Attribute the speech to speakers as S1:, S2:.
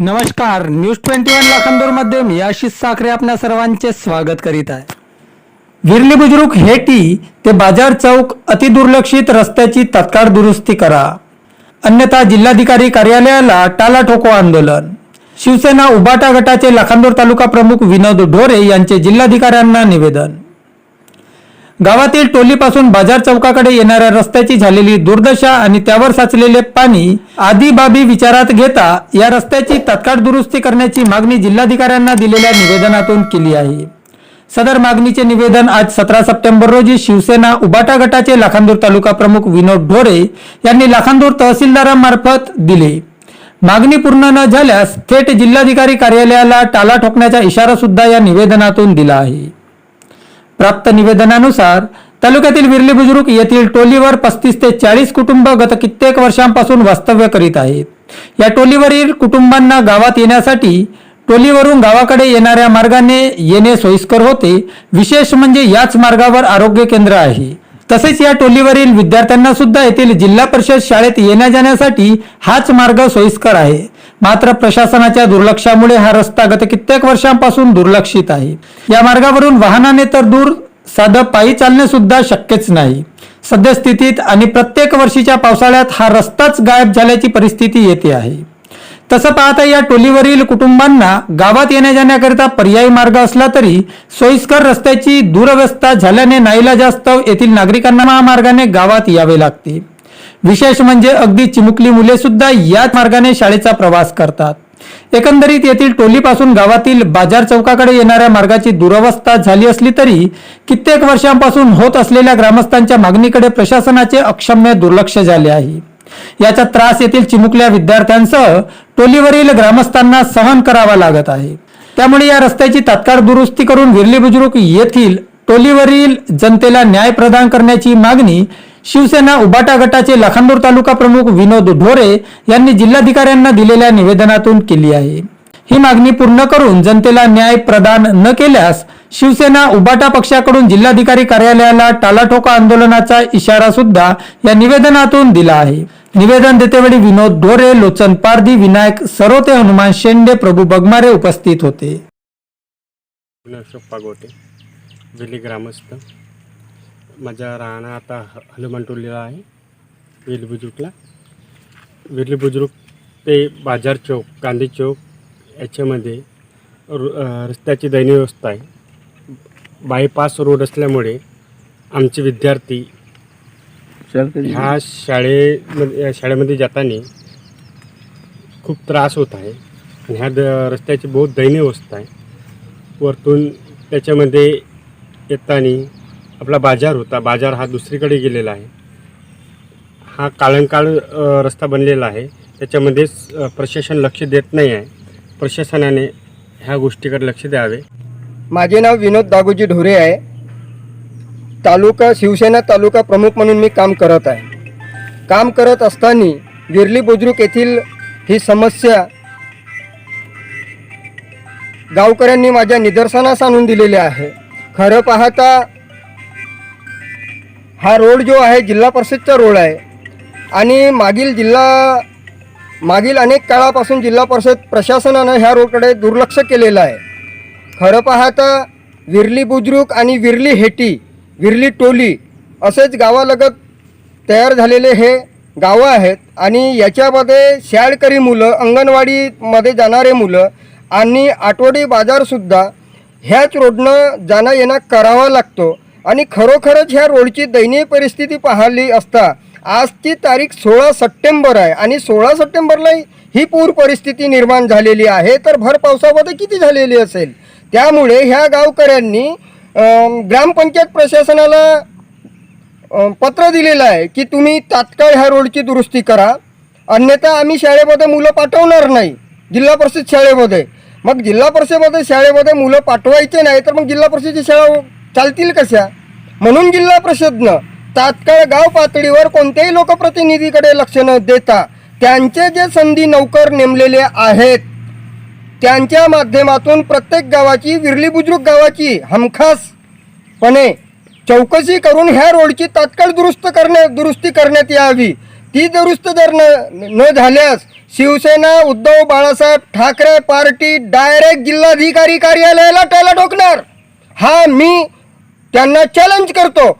S1: नमस्कार news twenty one लाखांदूरमध्ये मी आशिष साखरे आपल्या सर्वांचे स्वागत करीत आहे. विरली बुजुर्ग हेटी ते बाजार चौक अतिदुर्लक्षित रस्त्याची तत्काळ दुरुस्ती करा. अन्यथा जिल्हाधिकारी कार्यालयाला टाला ठोको आंदोलन. शिवसेना उबाटा गटाचे लाखांदूर तालुका प्रमुख विनोद ढोरे यांचे जिल्हाधिकाऱ्यांना निवेदन. गावातील टोलीपासून बाजार चौकाकडे येणाऱ्या रस्त्याची झालेली दुर्दशा आणि त्यावर साचलेले पाणी आदी बाबी विचारात घेता या रस्त्याची तत्काळ दुरुस्ती करण्याची मागणी जिल्हाधिकाऱ्यांना दिलेल्या निवेदनातून केली आहे. सदर मागणीचे निवेदन आज सतरा सप्टेंबर रोजी शिवसेना उबाटा गटाचे लाखांदूर तालुका प्रमुख विनोद ढोरे यांनी लाखांदूर तहसीलदारांमार्फत दिले. मागणी पूर्ण न झाल्यास थेट जिल्हाधिकारी कार्यालयाला टाला ठोकण्याचा इशारा सुद्धा या निवेदनातून दिला आहे. प्राप्त निवेदनानुसार तालुक्यातील विरली बुजुर्ग येथील टोलीवर पस्तीस ते चाळीस कुटुंब गत कित्येक वर्षांपासून वास्तव्य करीत आहेत. या टोलीवरील कुटुंबांना गावात येण्यासाठी टोलीवरून गावाकडे येणाऱ्या मार्गाने येणे सोयीस्कर होते. विशेष म्हणजे याच मार्गावर आरोग्य केंद्र आहे. तसेच या टोलीवरील विद्यार्थ्यांना सुद्धा येथील जिल्हा परिषद शाळेत येण्या जाण्यासाठी हाच मार्ग सोयीस्कर आहे. मात्र प्रशासनाच्या दुर्लक्षामुळे हा रस्ता गत कित्येक वर्षांपासून दुर्लक्षित आहे. या मार्गावरून वाहनाने तर दूर साधं पायी चालणे सुद्धा शक्यच नाही. सद्यस्थितीत आणि प्रत्येक वर्षीच्या पावसाळ्यात हा रस्ताच गायब झाल्याची परिस्थिती येते आहे. तसं पाहता या टोलीवरील कुटुंबांना गावात येण्या जाण्याकरिता पर्यायी मार्ग असला तरी सोयीस्कर रस्त्याची दुरवस्था झाल्याने नाईलाजास्तव येथील नागरिकांना महामार्गाने गावात यावे लागते. विशेष म्हणजे अगदी चिमुकली मुले सुद्धा याच मार्गाने शाळेचा प्रवास करतात. एकंदरीत येथील टोलीपासून गावातील बाजार चौकाकडे येणाऱ्या मार्गाची दुरवस्था झाली असली तरी कित्येक वर्षांपासून होत असलेल्या ग्रामस्थांच्या मागणीकडे प्रशासनाचे अक्षम्य दुर्लक्ष झाले आहे. याचा त्रास येथील चिमुकल्या विद्यार्थ्यांसह टोलीवरील ग्रामस्थांना सहन करावा लागत आहे. त्यामुळे या रस्त्याची तात्काळ दुरुस्ती करून विरली बुजुर्ग येथील टोलीवरील जनतेला न्याय प्रदान करण्याची मागणी शिवसेना उबाटा गटाचे लखांदूर तालुका प्रमुख विनोद ढोरे यांनी जिल्हाधिकाऱ्यांना दिलेल्या निवेदनातून केली आहे. ही मागणी पूर्ण करून जनतेला न्याय प्रदान न केल्यास शिवसेना उबाटा पक्षाकडून जिल्हाधिकारी कार्यालयाला टालाठोका आंदोलनाचा इशारा सुद्धा या निवेदनातून दिला आहे. निवेदन देतेवेळी विनोद ढोरे लोचन पारधी विनायक सरोते हनुमान शेंडे प्रभू बगमारे उपस्थित होते.
S2: अशोक पागोटे ग्रामस्थ. माझा राहणं आता ह- हनुमान टोलीला आहे वेली बुजुर्गला. वेली बुजुर्ग ते बाजार चौक गांधी चौक याच्यामध्ये रस्त्याची दयनीय व्यवस्था आहे. बायपास रोड असल्यामुळे आमचे विद्यार्थी ह्या शाळेमध्ये या शाळेमध्ये जाताना खूप त्रास होत आहे. आणि ह्या द रस्त्याची बहुत दयनीय अवस्था आहे. वरतून त्याच्यामध्ये येताना आपला बाजार होता. बाजार हा दुसरीकडे गेलेला आहे. हा काळंकाळ रस्ता बनलेला आहे. त्याच्यामध्ये प्रशासन लक्ष देत नाही आहे. प्रशासनाने ह्या गोष्टीकडे लक्ष द्यावे.
S3: माझे नाव विनोद दागोजी ढोरे आहे. तालुका शिवसेना तालुका प्रमुख म्हणून मी काम करत आहे. काम करत असताना विरली बुजुर्ग येथील ही समस्या गावकऱ्यांनी माझ्या निदर्शनास आणून दिलेली आहे. खरं पाहता हा रोड जो आहे जिल्हा परिषदचा रोड आहे. आणि मागील जिल्हा मागील अनेक काळापासून जिल्हा परिषद प्रशासनानं ह्या रोडकडे दुर्लक्ष केलेलं आहे. खरं पाहता विरली बुद्रुक आणि विरली हेटी विरली टोली असेच गावालगत तयार झालेले हे गावं आहेत. आणि याच्यामध्ये शाळकरी मुलं अंगणवाडीमध्ये जाणारे मुलं आणि आठवडी बाजारसुद्धा ह्याच रोडनं जाणं येणं करावा लागतो. आणि खरोखरच ह्या रोडची दयनीय परिस्थिती पाहिली असता आजची तारीख सोळा सप्टेंबर आहे आणि सोळा सप्टेंबरला ही पूर परिस्थिती निर्माण झालेली आहे तर भर पावसामध्ये किती झालेली असेल? त्यामुळे ह्या गावकऱ्यांनी ग्रामपंचायत प्रशासनाला पत्र दिलेलं आहे की तुम्ही तात्काळ ह्या रोडची दुरुस्ती करा. अन्यथा आम्ही शाळेमध्ये मुलं पाठवणार नाही जिल्हा परिषद शाळेमध्ये. मग जिल्हा परिषदेमध्ये शाळेमध्ये मुलं पाठवायचे नाही तर मग जिल्हा परिषदेची शाळा चालतील कशा? म्हणून जिल्हा परिषदनं तात्काळ गाव पातळीवर कोणत्याही लोकप्रतिनिधीकडे लक्ष न देता त्यांचे जे संधी नौकर नेमलेले आहेत त्यांच्या माध्यमातून प्रत्येक गावाची विरली बुजुर्ग गावाची हमखासपणे चौकशी करून ह्या रोडची तात्काळ दुरुस्त करण्या दुरुस्ती करण्यात यावी. ती दुरुस्त जर न न झाल्यास शिवसेना उद्धव बाळासाहेब ठाकरे पार्टी डायरेक्ट जिल्हाधिकारी कार्यालयाला त्याला ठोकणार. हा मी त्यांना चॅलेंज करतो.